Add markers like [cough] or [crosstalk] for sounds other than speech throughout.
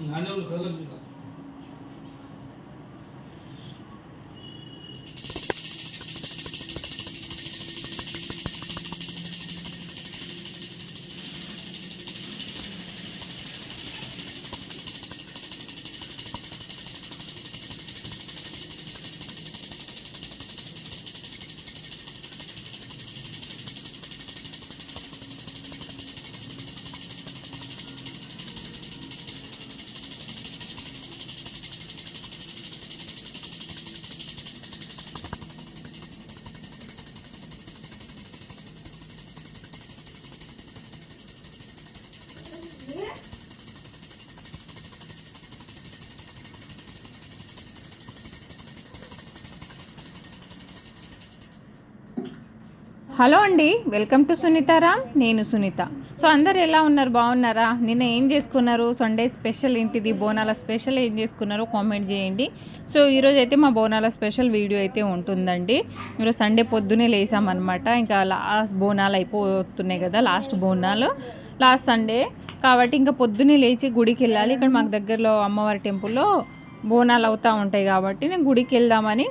નાનેવનું સલગ హలో అండి welcome to Sunitharam నేను సునీత. సో అందరు ఎలా ఉన్నారు బాగున్నారా? నిన్న ఏం చేసుకున్నారు? సండే స్పెషల్ ఏంటిది? బోనాల స్పెషల్ ఏం చేసుకున్నారో కామెంట్ చేయండి. సో ఈరోజు అయితే మా బోనాల స్పెషల్ వీడియో అయితే ఉంటుందండి. ఈరోజు సండే పొద్దునే లేసామన్నమాట. ఇంకా లాస్ట్ బోనాలు అయిపోతున్నాయి కదా లాస్ట్ బోనాలు లాస్ట్ సండే. కాబట్టి ఇంకా పొద్దునే లేచి గుడికి వెళ్ళాలి. ఇక్కడ మాకు దగ్గరలో అమ్మవారి టెంపుల్లో బోనాలు అవుతూ ఉంటాయి కాబట్టి నేను గుడికి వెళ్దామని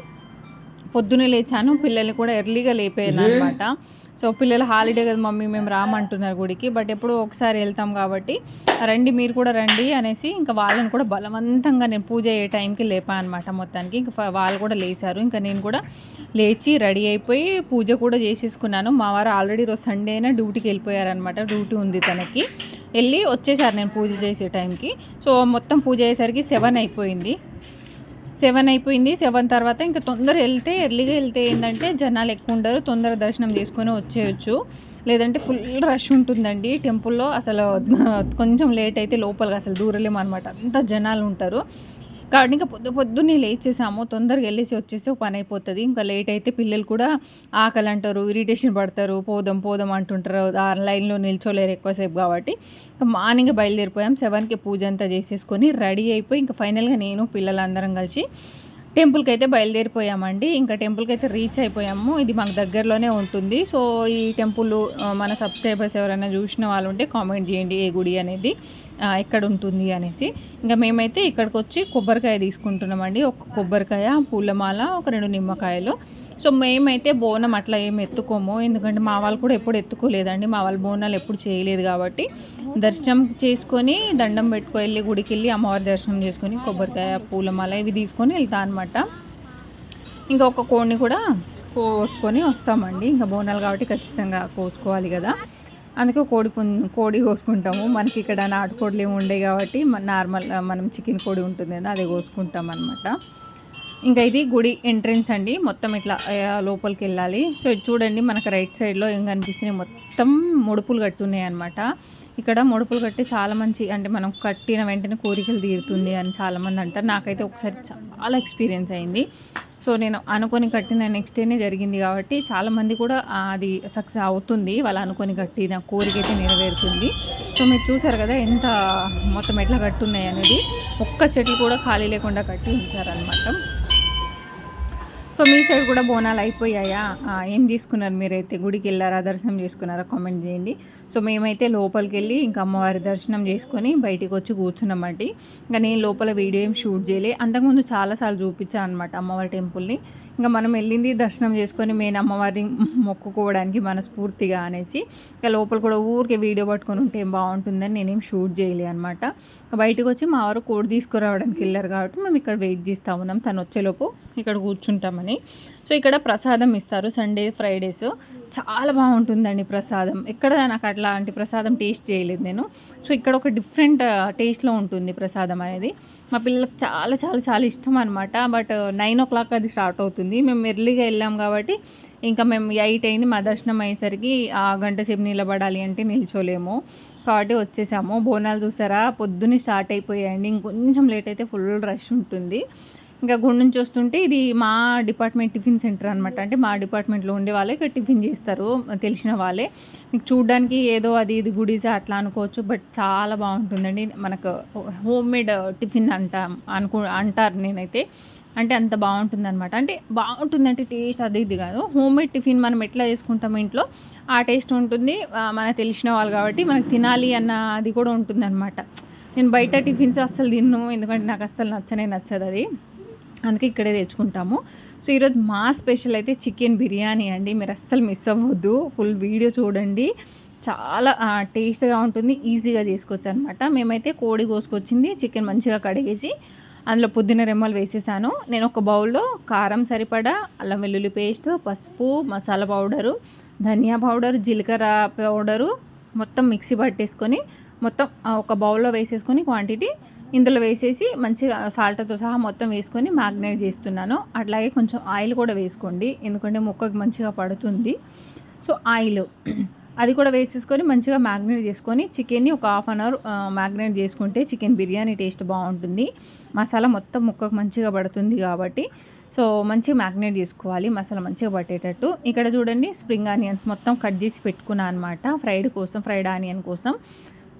పొద్దునే లేచాను పిల్లల్ని కూడా ఎర్లీగా లేపాను అనమాట సో పిల్లలు హాలిడే కదా మమ్మీ మేము రామంటున్నారు గుడికి. బట్ ఎప్పుడో ఒకసారి వెళ్తాం కాబట్టి రండి మీరు కూడా రండి అనేసి ఇంకా వాళ్ళని కూడా బలవంతంగా నేను పూజ అయ్యే టైంకి లేపా అనమాట మొత్తానికి. ఇంకా వాళ్ళు కూడా లేచారు. ఇంకా నేను కూడా లేచి రెడీ అయిపోయి పూజ కూడా చేసేసుకున్నాను. మా వారు ఆల్రెడీ రోజు సండే అయినా డ్యూటీకి వెళ్ళిపోయారనమాట డ్యూటీ ఉంది తనకి. వెళ్ళి వచ్చేసారు నేను పూజ చేసే టైంకి సో మొత్తం పూజ అయ్యేసరికి సెవెన్ అయిపోయింది. సెవెన్ అయిపోయింది. సెవెన్ తర్వాత ఇంకా తొందర వెళ్తే ఎర్లీగా వెళ్తే ఏంటంటే జనాలు ఎక్కువ ఉండరు. తొందర దర్శనం చేసుకొని వచ్చేయచ్చు. లేదంటే ఫుల్ రష్ ఉంటుందండి. టెంపుల్లో అసలు కొంచెం లేట్ అయితే లోపలికి అసలు దూరలేము అనమాట అంత జనాలు ఉంటారు. కాబట్టి ఇంకా పొద్దు పొద్దున్నే లేచేసాము. తొందరగా వెళ్ళేసి వచ్చేసి ఒక పని అయిపోతుంది. ఇంకా లేట్ అయితే పిల్లలు కూడా ఆకలి అంటారు ఇరిటేషన్ పడతారు. పోదాం పోదాం అంటుంటారు. ఆ లైన్లో నిల్చోలేరు ఎక్కువసేపు కాబట్టి. ఇంకా మార్నింగ్ బయలుదేరిపోయాం. సెవెన్కి పూజ అంతా చేసేసుకొని రెడీ అయిపోయి ఇంకా ఫైనల్గా నేను పిల్లలందరం కలిసి టెంపుల్కి అయితే బయలుదేరిపోయామండి. ఇంకా టెంపుల్కి అయితే రీచ్ అయిపోయాము. ఇది మాకు దగ్గరలోనే ఉంటుంది. సో ఈ టెంపుల్ మన సబ్స్క్రైబర్స్ ఎవరైనా చూసిన వాళ్ళు ఉంటే కామెంట్ చేయండి ఏ గుడి అనేది ఎక్కడ ఉంటుంది అనేసి. ఇంకా మేమైతే ఇక్కడికి వచ్చి కొబ్బరికాయ తీసుకుంటున్నామండి. ఒక కొబ్బరికాయ పూలమాల ఒక రెండు నిమ్మకాయలు. సో మేమైతే బోనం అట్లా ఏం ఎత్తుకోము. ఎందుకంటే మా వాళ్ళు కూడా ఎప్పుడు ఎత్తుకోలేదండి. మా వాళ్ళు బోనాలు ఎప్పుడు చేయలేదు కాబట్టి దర్శనం చేసుకొని దండం పెట్టుకు వెళ్ళి గుడికి వెళ్ళి అమ్మవారి దర్శనం చేసుకొని కొబ్బరికాయ పూలమాల ఇవి తీసుకొని వెళ్తా అనమాట ఇంకా ఒక కోడిని కూడా కోసుకొని వస్తామండి. ఇంకా బోనాలు కాబట్టి ఖచ్చితంగా కోసుకోవాలి కదా. అందుకే కోడి కోడి కోసుకుంటాము. మనకి ఇక్కడ నాటుకోడులు ఏమి ఉండే కాబట్టి నార్మల్ మనం చికెన్ కోడి ఉంటుంది కదా అదే కోసుకుంటాం అనమాట ఇంకా ఇది గుడి ఎంట్రన్స్ అండి. మొత్తం ఇట్లా లోపలికి వెళ్ళాలి. సో ఇది చూడండి మనకు రైట్ సైడ్లో ఏం కనిపిస్తున్నాయి మొత్తం ముడుపులు కట్టున్నాయి అనమాట ఇక్కడ ముడుపులు కట్టి చాలా మంచి అంటే మనం కట్టిన వెంటనే కోరికలు తీరుతుంది అని చాలామంది అంటారు. నాకైతే ఒకసారి చాలా ఎక్స్పీరియన్స్ అయింది. సో నేను అనుకొని కట్టిన నెక్స్ట్ డేనే జరిగింది కాబట్టి చాలామంది కూడా అది సక్సెస్ అవుతుంది. వాళ్ళు అనుకొని కట్టిన కోరిక అయితే నెరవేరుతుంది. సో మీరు చూసారు కదా ఎంత మొత్తం ఎట్లా కట్టున్నాయి అనేది. ఒక్క చెట్లు కూడా ఖాళీ లేకుండా కట్టి ఉంచారనమాట సో మీ సైడ్ కూడా బోనాలు అయిపోయాయా? ఏం తీసుకున్నారు మీరైతే? గుడికి వెళ్ళారా? దర్శనం చేసుకున్నారా? కామెంట్ చేయండి. సో మేమైతే లోపలికి వెళ్ళి ఇంకా అమ్మవారి దర్శనం చేసుకొని బయటికి వచ్చి కూర్చున్నామండి ఇంకా నేను లోపల వీడియో ఏం షూట్ చేయలే. అంతకుముందు చాలాసార్లు చూపించాను అనమాట అమ్మవారి టెంపుల్ని. ఇంకా మనం వెళ్ళింది దర్శనం చేసుకొని మెయిన్ అమ్మవారిని మొక్కుకోవడానికి మనస్ఫూర్తిగా అనేసి ఇంకా లోపల కూడా ఊరికే వీడియో పట్టుకొని ఉంటే ఏం బాగుంటుందని నేనేం షూట్ చేయలే అనమాట బయటకు వచ్చి మా వారు కోడి తీసుకురావడానికి వెళ్ళారు కాబట్టి మేము ఇక్కడ వెయిట్ చేస్తూ ఉన్నాం. తను వచ్చేలోపు ఇక్కడ కూర్చుంటామని సో ఇక్కడ ప్రసాదం ఇస్తారు సండే ఫ్రైడేస్. చాలా బాగుంటుందండి ప్రసాదం. ఎక్కడ నాకు అట్లాంటి ప్రసాదం టేస్ట్ చేయలేదు నేను. సో ఇక్కడ ఒక డిఫరెంట్ టేస్ట్లో ఉంటుంది ప్రసాదం అనేది. మా పిల్లలకు చాలా చాలా చాలా ఇష్టం అనమాట బట్ నైన్ ఓ క్లాక్ అది స్టార్ట్ అవుతుంది. మేము ఎర్లీగా వెళ్ళాం కాబట్టి ఇంకా మేము ఎయిట్ అయింది. మా దర్శనం అయ్యేసరికి ఆ గంట సేపు నిలబడాలి అంటే నిల్చోలేము. కాబట్టి వచ్చేసాము. బోనాలు చూసారా? పొద్దున్నే స్టార్ట్ అయిపోయాయండి. ఇంకొంచెం లేట్ అయితే ఫుల్ రష్ ఉంటుంది. ఇంకా గుడి నుంచి వస్తుంటే ఇది మా డిపార్ట్మెంట్ టిఫిన్ సెంటర్ అనమాట అంటే మా డిపార్ట్మెంట్లో ఉండే వాళ్ళే ఇక్కడ టిఫిన్ చేస్తారు తెలిసిన వాళ్ళే. మీకు చూడడానికి ఏదో అది ఇది గుడిసే అట్లా అనుకోవచ్చు బట్ చాలా బాగుంటుందండి. మనకు హోమ్ మేడ్ టిఫిన్ అంట అనుకో అంటారు నేనైతే. అంటే అంత బాగుంటుంది అనమాట అంటే బాగుంటుంది అంటే టేస్ట్ అది ఇది కాదు. హోమ్ మేడ్ టిఫిన్ మనం ఎట్లా చేసుకుంటాం ఇంట్లో ఆ టేస్ట్ ఉంటుంది. మనకు తెలిసిన వాళ్ళు కాబట్టి మనకు తినాలి అన్న అది కూడా ఉంటుంది అనమాట నేను బయట టిఫిన్స్ అస్సలు తిన్ను ఎందుకంటే నాకు అస్సలు నచ్చనే నచ్చదు అది. అందుకే ఇక్కడే తెచ్చుకుంటాము. సో ఈరోజు మా స్పెషల్ అయితే చికెన్ బిర్యానీ అండి. మీరు అస్సలు మిస్ అవ్వద్దు. ఫుల్ వీడియో చూడండి. చాలా టేస్ట్గా ఉంటుంది. ఈజీగా చేసుకోవచ్చు అనమాట మేమైతే కోడి కోసుకొచ్చింది చికెన్ మంచిగా కడిగేసి అందులో పుదీనా రెమ్మలు వేసేసాను. నేను ఒక బౌల్లో కారం సరిపడా అల్లం వెల్లుల్లి పేస్ట్ పసుపు మసాలా పౌడరు ధనియా పౌడర్ జీలకర్ర పౌడరు మొత్తం మిక్సీ పట్టేసుకొని మొత్తం ఒక బౌల్లో వేసేసుకొని క్వాంటిటీ ఇందులో వేసేసి మంచిగా సాల్ట్తో సహా మొత్తం వేసుకొని మ్యాగ్నేట్ చేస్తున్నాను. అట్లాగే కొంచెం ఆయిల్ కూడా వేసుకోండి. ఎందుకంటే ముక్కకి మంచిగా పడుతుంది. So oil. అది కూడా వేసేసుకొని మంచిగా మ్యాగ్నేట్ చేసుకొని చికెన్ని ఒక హాఫ్ అన్ అవర్ మ్యాగ్నేట్ చేసుకుంటే చికెన్ బిర్యానీ టేస్ట్ బాగుంటుంది. మసాలా మొత్తం ముక్కకు మంచిగా పడుతుంది కాబట్టి. సో మంచిగా మ్యాగ్నేట్ చేసుకోవాలి. మసాలా మంచిగా పట్టేటట్టు. ఇక్కడ చూడండి స్ప్రింగ్ ఆనియన్స్ మొత్తం కట్ చేసి పెట్టుకున్నాను అనమాట ఫ్రైడ్ కోసం ఫ్రైడ్ ఆనియన్ కోసం.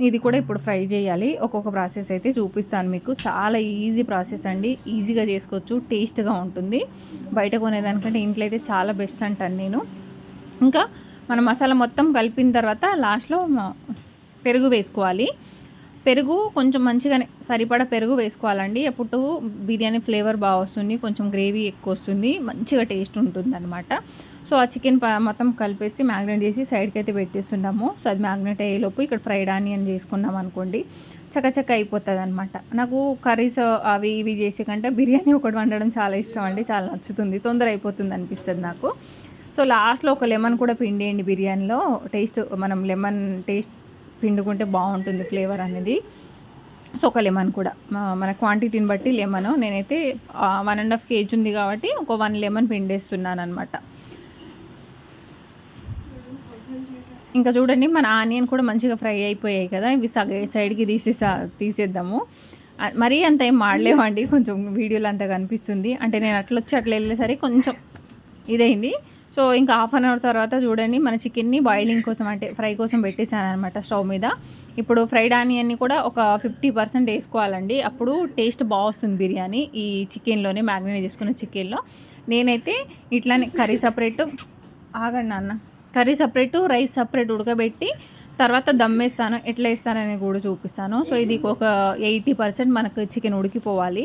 ఇది కూడా ఇప్పుడు ఫ్రై చేయాలి. ఒక్కొక్క ప్రాసెస్ అయితే చూపిస్తాను మీకు. చాలా ఈజీ ప్రాసెస్ అండి. ఈజీగా చేసుకోవచ్చు. టేస్ట్గా ఉంటుంది. బయట కొనేదానికంటే ఇంట్లో అయితే చాలా బెస్ట్ అంటాను నేను. ఇంకా మనం మసాలా మొత్తం కలిపిన తర్వాత లాస్ట్లో పెరుగు వేసుకోవాలి. పెరుగు కొంచెం మంచిగానే సరిపడా పెరుగు వేసుకోవాలండి. ఎప్పుడు బిర్యానీ ఫ్లేవర్ బాగా వస్తుంది. కొంచెం గ్రేవీ ఎక్కువ వస్తుంది. మంచిగా టేస్ట్ ఉంటుంది అనమాట సో ఆ చికెన్ మొత్తం కలిపేసి మ్యాగ్నెట్ చేసి సైడ్కి అయితే పెట్టేస్తున్నాము. సో అది మ్యాగ్నెట్ అయ్యేలోపు ఇక్కడ ఫ్రైడ్ ఆనియన్ చేసుకున్నాం అనుకోండి చకచక అయిపోతుంది అనమాట నాకు కర్రీస్ అవి ఇవి చేసే కంటే బిర్యానీ ఒకటి వండడం చాలా ఇష్టం అండి చాలా నచ్చుతుంది తొందర అయిపోతుంది అనిపిస్తుంది నాకు. సో లాస్ట్లో ఒక లెమన్ కూడా పిండేయండి బిర్యానీలో టేస్ట్ మనం లెమన్ టేస్ట్ పిండుకుంటే బాగుంటుంది ఫ్లేవర్ అనేది. సో ఒక లెమన్ కూడా మన క్వాంటిటీని బట్టి లెమన్ నేనైతే వన్ అండ్ హాఫ్ కేజీ ఉంది కాబట్టి ఒక వన్ లెమన్ పిండేస్తున్నాను అనమాట ఇంకా చూడండి మన ఆనియన్ కూడా మంచిగా ఫ్రై అయిపోయాయి కదా. ఇవి సగ సైడ్కి తీసేసా తీసేద్దాము. మరీ అంత ఏం మాడలేమండి కొంచెం వీడియోలో అంత కనిపిస్తుంది. అంటే నేను అట్లా వచ్చి అట్లా వెళ్ళేసరికి కొంచెం ఇదైంది. సో ఇంకా హాఫ్ అన్ అవర్ తర్వాత చూడండి మన చికెన్ని బాయిలింగ్ కోసం అంటే ఫ్రై కోసం పెట్టేశాను అనమాట స్టవ్ మీద. ఇప్పుడు ఫ్రైడ్ ఆనియన్ని కూడా ఒక ఫిఫ్టీ పర్సెంట్ వేసుకోవాలండి. అప్పుడు టేస్ట్ బాగుంది బిర్యానీ ఈ చికెన్లోనే మ్యాగ్నేట్ చేసుకున్న చికెన్లో. నేనైతే ఇట్లానే కర్రీ సపరేట్. ఆగండి అన్న. కర్రీ సపరేటు రైస్ సపరేట్ ఉడకబెట్టి తర్వాత దమ్ వేస్తాను ఎట్లా వేస్తానని కూడా చూపిస్తాను. సో ఇది ఒక ఎయిటీ పర్సెంట్ మనకు చికెన్ ఉడికిపోవాలి.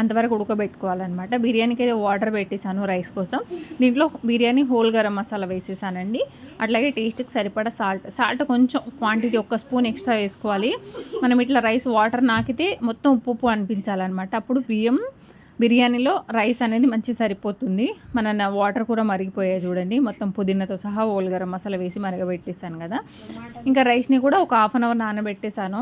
అంతవరకు ఉడకబెట్టుకోవాలన్నమాట. బిర్యానీకి అయితే వాటర్ పెట్టేశాను రైస్ కోసం. దీంట్లో బిర్యానీ హోల్ గరం మసాలా వేసేసానండి. అట్లాగే టేస్ట్కి సరిపడా సాల్ట్. సాల్ట్ కొంచెం క్వాంటిటీ ఒక స్పూన్ ఎక్స్ట్రా వేసుకోవాలి. మనం ఇట్లా రైస్ వాటర్ నాకితే మొత్తం ఉప్పు ఉప్పు అనిపించాలన్నమాట. అప్పుడు బియ్యం బిర్యానీలో రైస్ అనేది మంచి సరిపోతుంది. మన వాటర్ కూడా మరిగిపోయాయి చూడండి. మొత్తం పుదీనాతో సహా ఓల్గరం మసాలా వేసి మరగబెట్టేసాను కదా. ఇంకా రైస్ని కూడా ఒక హాఫ్ అన్ అవర్ నానబెట్టేసాను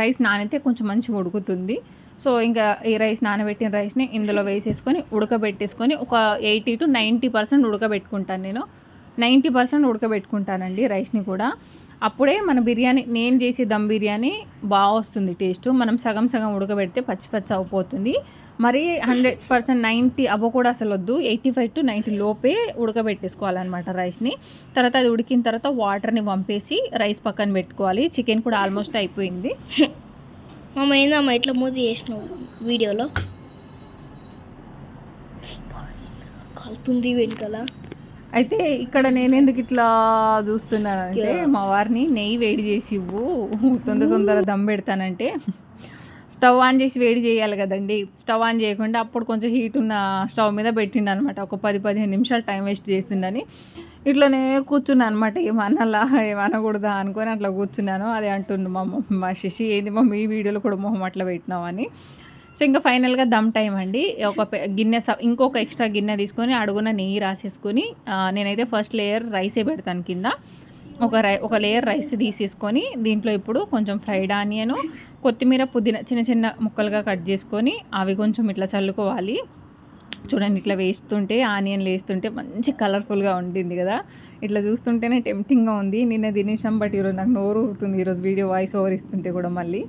రైస్ నానితే కొంచెం మంచిగా ఉడుకుతుంది. సో ఇంకా ఈ రైస్ నానబెట్టిన రైస్ని ఇందులో వేసేసుకొని ఉడకబెట్టేసుకొని ఒక ఎయిటీ టు నైంటీ పర్సెంట్ ఉడకబెట్టుకుంటాను నేను. నైంటీ పర్సెంట్ ఉడకబెట్టుకుంటానండి రైస్ని కూడా. అప్పుడే మన బిర్యానీ నేను చేసే దమ్ బిర్యానీ బాగా వస్తుంది టేస్ట్. మనం సగం సగం ఉడకబెడితే పచ్చి పచ్చి అయిపోతుంది మరి హండ్రెడ్ పర్సెంట్ నైంటీ అవ్వ కూడా అసలు వద్దు. ఎయిటీ ఫైవ్ టు నైంటీ లోపే ఉడకబెట్టేసుకోవాలన్నమాట రైస్ని. తర్వాత అది ఉడికిన తర్వాత వాటర్ని పంపేసి రైస్ పక్కన పెట్టుకోవాలి. చికెన్ కూడా ఆల్మోస్ట్ అయిపోయింది. మా ఏందమ్మా ఇట్లా మూతి చేసినావు వీడియోలో? కలుతుంది వెనుకల. అయితే ఇక్కడ నేను ఎందుకు ఇట్లా చూస్తున్నానంటే మా వారిని నెయ్యి వేడి చేసి ఇవ్వు. తొందర తొందర దమ్ పెడతానంటే స్టవ్ ఆన్ చేసి వేడి చేయాలి కదండి. స్టవ్ ఆన్ చేయకుండా అప్పుడు కొంచెం హీట్ ఉన్న స్టవ్ మీద పెట్టిండు అనమాట ఒక పది పదిహేను నిమిషాలు టైం వేస్ట్ చేసిండని ఇట్లనే కూర్చున్నా అనమాట. ఏమన్నా ఏమనకూడదా అనుకొని అట్లా కూర్చున్నాను. అదే అంటుండు మా మా శశి ఏంది మా మీ వీడియోలో కూడా మొహం అట్లా పెట్టినామని సో ఇంకా ఫైనల్గా దమ్ టైం అండి. ఒక గిన్నె ఇంకొక ఎక్స్ట్రా గిన్నె తీసుకొని అడుగున నెయ్యి రాసేసుకొని నేనైతే ఫస్ట్ లేయర్ రైసే పెడతాను కింద. ఒక రై ఒక లేయర్ రైస్ తీసేసుకొని దీంట్లో ఇప్పుడు కొంచెం ఫ్రైడ్ ఆనియన్ కొత్తిమీర పుదీనా చిన్న చిన్న ముక్కలుగా కట్ చేసుకొని అవి కొంచెం ఇట్లా చల్లుకోవాలి. చూడండి ఇట్లా వేస్తుంటే ఆనియన్లు వేస్తుంటే మంచి కలర్ఫుల్గా ఉంటుంది కదా. ఇట్లా చూస్తుంటేనే టెంప్టింగ్గా ఉంది. నిన్న తినేసాం బట్ ఈరోజు నాకు నోరు ఊరుతుంది. ఈరోజు వీడియో వాయిస్ ఓవర్ ఇస్తుంటే కూడా మళ్ళీ.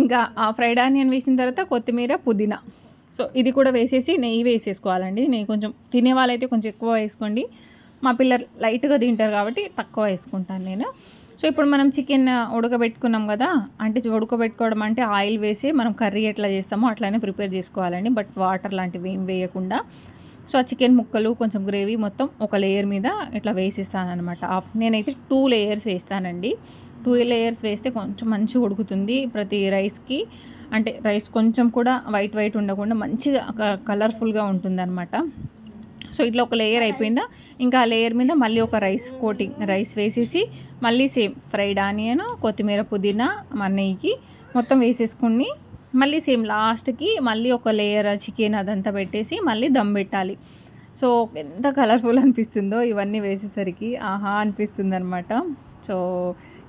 ఇంకా ఆ ఫ్రైడ్ ఆనియన్ వేసిన తర్వాత కొత్తిమీర పుదీనా. సో ఇది కూడా వేసేసి నెయ్యి వేసేసుకోవాలండి. నెయ్యి కొంచెం తినే వాళ్ళైతే కొంచెం ఎక్కువ వేసుకోండి. మా పిల్లలు లైట్గా తింటారు కాబట్టి తక్కువ వేసుకుంటాను నేను. సో ఇప్పుడు మనం చికెన్ ఉడకబెట్టుకున్నాం కదా అంటే ఉడకబెట్టుకోవడం అంటే ఆయిల్ వేసి మనం కర్రీ ఎట్లా చేస్తామో అట్లానే ప్రిపేర్ చేసుకోవాలండి. బట్ వాటర్ లాంటివి ఏం వేయకుండా. సో ఆ చికెన్ ముక్కలు కొంచెం గ్రేవీ మొత్తం ఒక లేయర్ మీద ఇట్లా వేసిస్తాను అనమాట హాఫ్ నేనైతే టూ లేయర్స్ వేస్తానండి. టూ లేయర్స్ వేస్తే కొంచెం మంచిగా ఉడుకుతుంది ప్రతి రైస్కి. అంటే రైస్ కొంచెం కూడా వైట్ వైట్ ఉండకుండా మంచిగా కలర్ఫుల్గా ఉంటుందన్నమాట. సో ఇట్లా ఒక లేయర్ అయిపోయిందా? ఇంకా ఆ లేయర్ మీద మళ్ళీ ఒక రైస్ కోటింగ్ రైస్ వేసేసి మళ్ళీ సేమ్ ఫ్రైడ్ ఆనియన్ కొత్తిమీర పుదీనా మన నెయ్యి మొత్తం వేసేసుకుని మళ్ళీ సేమ్ లాస్ట్కి మళ్ళీ ఒక లేయర్ చికెన్ అదంతా పెట్టేసి మళ్ళీ దమ్ పెట్టాలి. సో ఎంత కలర్ఫుల్ అనిపిస్తుందో ఇవన్నీ వేసేసరికి ఆహా అనిపిస్తుంది అనమాట సో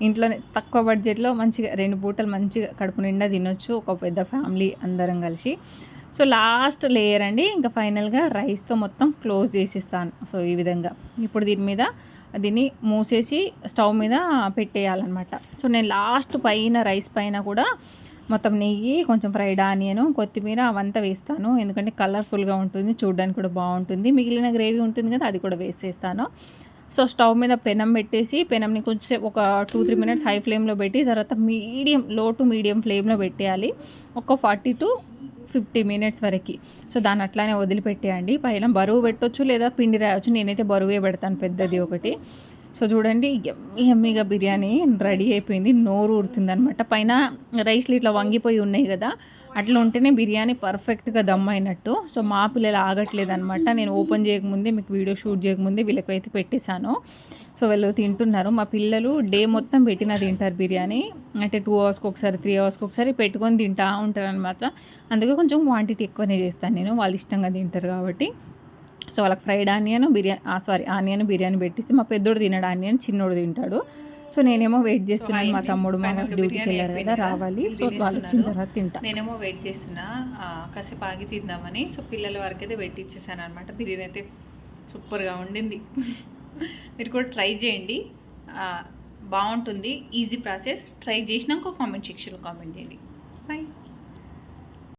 ఇంట్లోనే తక్కువ బడ్జెట్లో మంచిగా రెండు పూటలు మంచిగా కడుపు నిండా తినొచ్చు ఒక పెద్ద ఫ్యామిలీ అందరం కలిసి. సో లాస్ట్ లేయర్ అండి ఇంకా ఫైనల్గా రైస్తో మొత్తం క్లోజ్ చేసిస్తాను. సో ఈ విధంగా ఇప్పుడు దీని మీద దీన్ని మూసేసి స్టవ్ మీద పెట్టేయాలన్నమాట. సో నేను లాస్ట్ పైన రైస్ పైన కూడా మొత్తం నెయ్యి కొంచెం ఫ్రైడ్ ఆనియన్ కొత్తిమీర అవంతా వేస్తాను. ఎందుకంటే కలర్ఫుల్గా ఉంటుంది చూడడానికి కూడా బాగుంటుంది. మిగిలిన గ్రేవీ ఉంటుంది కదా అది కూడా వేసేస్తాను. సో స్టవ్ మీద పెనం పెట్టేసి పెనంని కొంచెం ఒక టూ త్రీ మినిట్స్ హై ఫ్లేమ్లో పెట్టి తర్వాత మీడియం లో టు మీడియం ఫ్లేమ్లో పెట్టేయాలి. ఒక ఫార్టీ టు ఫిఫ్టీ మినిట్స్ వరకు. సో దాన్ని అట్లానే వదిలిపెట్టేయండి. పైన బరువు పెట్టొచ్చు లేదా పిండి రాయొచ్చు. నేనైతే బరువే పెడతాను పెద్దది ఒకటి. సో చూడండి ఎమ్మి ఎమ్మిగా బిర్యానీ రెడీ అయిపోయింది. నోరు ఊరుతుంది అనమాట పైన రైస్లు ఇట్లా వంగిపోయి ఉన్నాయి కదా. అట్లా ఉంటేనే బిర్యానీ పర్ఫెక్ట్గా దమ్ అయినట్టు. సో మా పిల్లలు ఆగట్లేదు అనమాట నేను ఓపెన్ చేయకముందే మీకు వీడియో షూట్ చేయకముందే వీళ్ళకైతే అయితే పెట్టేశాను. సో వీళ్ళు తింటున్నారు. మా పిల్లలు డే మొత్తం పెట్టిన తింటారు బిర్యానీ. అంటే టూ అవర్స్కి ఒకసారి త్రీ అవర్స్కి ఒకసారి పెట్టుకొని తింటా ఉంటారు అనమాట అందుకే కొంచెం క్వాంటిటీ ఎక్కువనే చేస్తాను నేను. వాళ్ళు ఇష్టంగా తింటారు కాబట్టి. సో వాళ్ళకి fried onion biryani sorry onion biryani పెట్టిస్తే మా పెద్దోడు తినడు ఆనియన్ చిన్నోడు తింటాడు. సో నేనేమో వెయిట్ చేస్తున్నాను మా తమ్ముడు మా డ్యూటీకి వెళ్ళారు కదా రావాలి. సో వాళ్ళు వచ్చిన తర్వాత తింటా. నేనేమో వెయిట్ చేస్తున్నా. కాసేపు ఆగి తిందామని. సో పిల్లల వరకు అయితే పెట్టి ఇచ్చేసాను అనమాట బిర్యానీ అయితే సూపర్గా ఉండింది. [laughs] మీరు కూడా ట్రై చేయండి. బాగుంటుంది. ఈజీ ప్రాసెస్ ట్రై చేసినాక కామెంట్ సెక్షన్లో కామెంట్ చేయండి. బాయ్